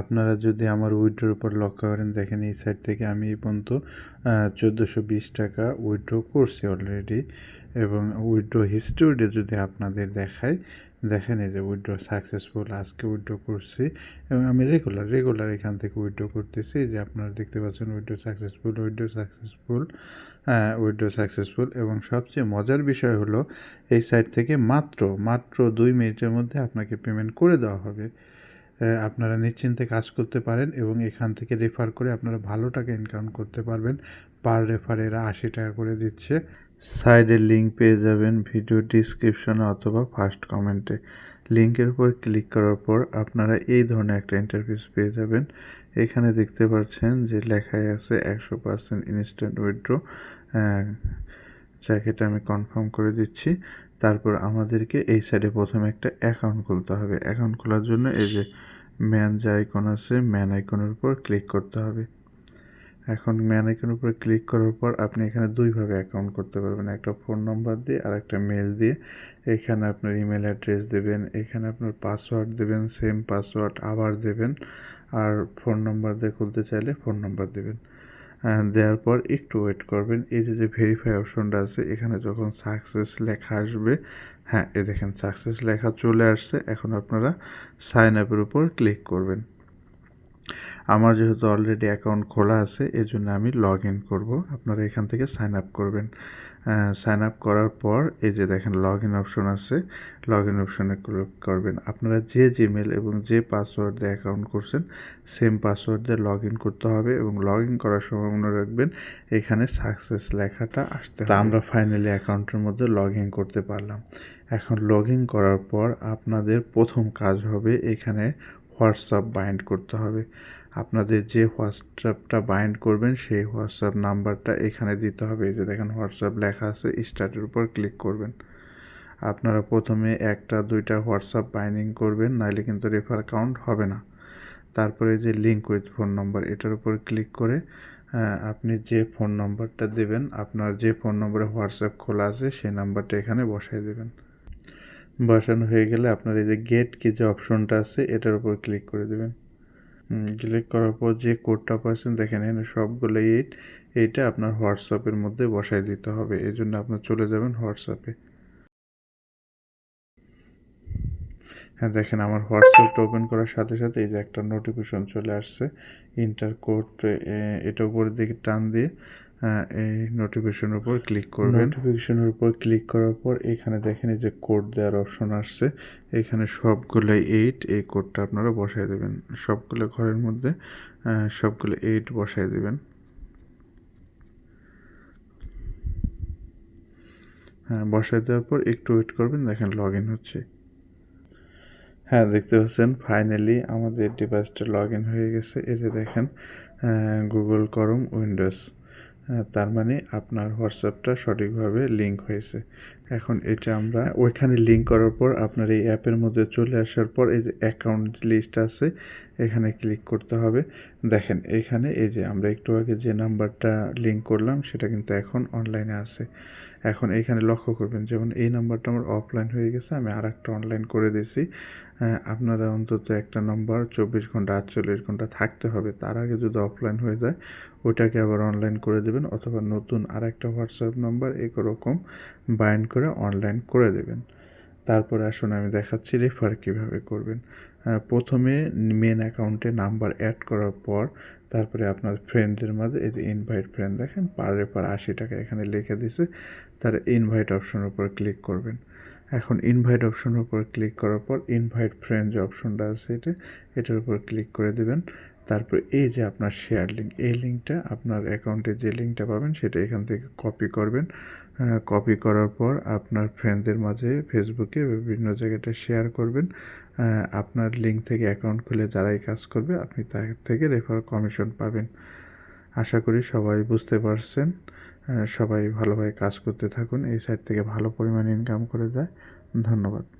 আপনারা যদি আমার উইড্রোর উপর লক্ষ্য করেন, দেখেন এই সাইড থেকে আমি এই পর্যন্ত চোদ্দোশো বিশ টাকা উইড্রো করছি অলরেডি এবং উইড্রো হিস্টোরিটা যদি আপনাদের দেখাই, দেখেন এই যে উইড্রো সাকসেসফুল আজকে উইড্রো করছি এবং আমি রেগুলার রেগুলার এখান থেকে উইড্রো করতেছি। যে আপনারা দেখতে পাচ্ছেন withdraw successful withdraw successful withdraw successful এবং সবচেয়ে মজার বিষয় হলো, এই সাইট থেকে মাত্র মাত্র দুই মিনিটের মধ্যে আপনাকে পেমেন্ট করে দেওয়া হবে। আপনারা নিশ্চিন্তে কাজ করতে পারেন এবং এখান থেকে রেফার করে আপনারা ভালো টাকা ইনকাম করতে পারবেন। পার রেফার এরা আশি টাকা করে দিচ্ছে। সাইডের লিঙ্ক পেয়ে যাবেন ভিডিও ডিসক্রিপশনে অথবা ফার্স্ট কমেন্টে লিঙ্কের উপর ক্লিক করার পর আপনারা এই ধরনের একটা ইন্টারফেস পেয়ে যাবেন। এখানে দেখতে পাচ্ছেন যে লেখায় আছে একশো পার্সেন্ট ইনস্ট্যান্ট উইথড্র জ্যাকেট আমি কনফার্ম করে দিচ্ছি। তারপর আমাদেরকে এই সাইডে প্রথমে একটা অ্যাকাউন্ট খুলতে হবে। অ্যাকাউন্ট খোলার জন্য এই যে ম্যান যে আইকন আছে ম্যান আইকনের উপর ক্লিক করতে হবে। এখন ম্যান আইকনের উপর ক্লিক করার পর আপনি এখানে দুইভাবে অ্যাকাউন্ট করতে পারবেন। একটা ফোন নম্বর দিয়ে আর একটা মেল দিয়ে। এখানে আপনার ইমেল অ্যাড্রেস দেবেন, এখানে আপনার পাসওয়ার্ড দেবেন সেম পাসওয়ার্ড আবার দেবেন। আর ফোন নম্বর দিয়ে খুলতে চাইলে ফোন নম্বর দেবেন। দেওয়ার পর একটু ওয়েট করবেন। এই যে যে ভেরিফাই অপশনটা আছে, এখানে যখন সাকসেস লেখা আসবে হ্যাঁ এ দেখেন সাকসেস লেখা চলে আসছে। এখন আপনারা সাইন আপের উপর ক্লিক করবেন। আমার যেহেতু অলরেডি অ্যাকাউন্ট খোলা আছে এজন্য আমি লগ ইন করব। আপনারা এখান থেকে সাইন আপ করবেন। সাইন আপ করার পর এই যে দেখেন লগ ইন অপশন আছে। লগ ইন অপশনে ক্লিক করবেন। আপনারা যে জিমেল এবং যে পাসওয়ার্ড দিয়ে অ্যাকাউন্ট করছেন সেম পাসওয়ার্ড দিয়ে লগ ইন করতে হবে এবং লগ ইন করার সময় মনে রাখবেন এখানে সাকসেস লেখাটা আসতে তা আমরা ফাইনালি অ্যাকাউন্টের মধ্যে লগ ইন করতে পারলাম। এখন লগ ইন করার পর আপনাদের প্রথম কাজ হবে এখানে হোয়াটসঅ্যাপ বাইন্ড করতে হবে। আপনাদের যে হোয়াটসঅ্যাপটা বাইন্ড করবেন, সেই হোয়াটসঅ্যাপ নাম্বারটা এখানে দিতে হবে। এই যে দেখেন, হোয়াটসঅ্যাপ লেখা আছে স্টার্টের উপর ক্লিক করবেন। আপনারা প্রথমে একটা, দুইটা হোয়াটসঅ্যাপ বাইন্ডিং করবেন নাহলে কিন্তু রেফার কাউন্ট হবে না। তারপরে যে লিঙ্ক উইথ ফোন নম্বর এটার উপর ক্লিক করে আপনি যে ফোন নম্বরটা দেবেন, আপনার যে ফোন নম্বরে হোয়াটসঅ্যাপ খোলা আছে, সেই নাম্বারটা এখানে বসাই দেবেন। বসানো হয়ে গেলে আপনার এই যে গেট কি যে অপশনটা আছে, এটার উপর ক্লিক করে দেবেন। ক্লিক করার পর যে কোডটা পাচ্ছেন, দেখেন এখানে সবগুলো এইট এইটা আপনার হোয়াটসঅ্যাপের মধ্যে বসাই দিতে হবে। এই জন্য আপনার চলে যাবেন হোয়াটসঅ্যাপে। হ্যাঁ দেখেন আমার হোয়াটসঅ্যাপটা ওপেন করার সাথে সাথে এই যে একটা নোটিফিকেশন চলে আসছে। ইন্টার কোড এটা উপরের দিকে টান দিয়ে এই নোটিফিকেশনের উপর ক্লিক করবেন। নোটিফিকেশনের উপর ক্লিক করার পর এখানে দেখেন এই যে কোড দেওয়ার অপশন আসছে। এখানে সবগুলো এইট এই কোডটা আপনারা বসাই দেবেন। সবগুলো ঘরের মধ্যে সবগুলো এইট বসাই দেবেন। হ্যাঁ বসাই দেওয়ার পর একটু ওয়েট করবেন, দেখেন লগ ইন হচ্ছে। হ্যাঁ দেখতে পাচ্ছেন ফাইনালি আমাদের ডিভাইসটা লগ ইন হয়ে গেছে। এই যে দেখেন গুগল করম উইন্ডোজ তার মানে আপনার হোয়াটসঅ্যাপটা সঠিকভাবে লিঙ্ক হয়েছে। এখন এটা আমরা ওইখানে লিঙ্ক করার পর আপনার এই অ্যাপের মধ্যে চলে আসার পর এই যে অ্যাকাউন্ট লিস্ট আছে এখানে ক্লিক করতে হবে। দেখেন, এখানে এই যে আমরা একটু আগে যে নাম্বারটা লিঙ্ক করলাম, সেটা কিন্তু এখন অনলাইনে আছে। এখন এখানে লক্ষ্য করবেন, যেমন এই নাম্বারটা আমার অফলাইন হয়ে গেছে, আমি আর একটা অনলাইন করে দিয়েছি। আপনারা অন্তত একটা নম্বর চব্বিশ ঘণ্টা, আটচল্লিশ ঘণ্টা থাকতে হবে। তার আগে যদি অফলাইন হয়ে যায়, ওইটাকে আবার অনলাইন করে দেবেন, অথবা নতুন আর একটা হোয়াটসঅ্যাপ নাম্বার এরকম বাইন্ড করে অনলাইন করে দেবেন। তারপরে আসুন আমি দেখাচ্ছি রেফার কীভাবে করবেন। প্রথমে মেন অ্যাকাউন্টে নাম্বার অ্যাড করার পর তারপরে আপনার ফ্রেন্ডদের মাঝে এই যে ইনভাইট ফ্রেন্ড দেখেন পার রেফার আশি টাকা এখানে লিখে দিছে, তার ইনভাইট অপশনের উপর ক্লিক করবেন। এখন ইনভাইট অপশনের উপর ক্লিক করার পর ইনভাইট ফ্রেন্ড যে অপশনটা আছে এটা, এটার উপর ক্লিক করে দেবেন। তারপর এই যে আপনার শেয়ার লিঙ্ক এই লিঙ্কটা আপনার অ্যাকাউন্টে যে লিঙ্কটা পাবেন সেটা এখান থেকে কপি করবেন। কপি করার পর আপনার ফ্রেন্ডদের মাঝে ফেসবুকে বিভিন্ন জায়গাটা শেয়ার করবেন। আপনার লিঙ্ক থেকে অ্যাকাউন্ট খুলে যারাই কাজ করবে, আপনি তার থেকে রেফার কমিশন পাবেন। আশা করি সবাই বুঝতে পারছেন সবাই ভালোভাবে কাজ করতে থাকুন, এই সাইট থেকে ভালো পরিমাণ ইনকাম করে যায়। ধন্যবাদ।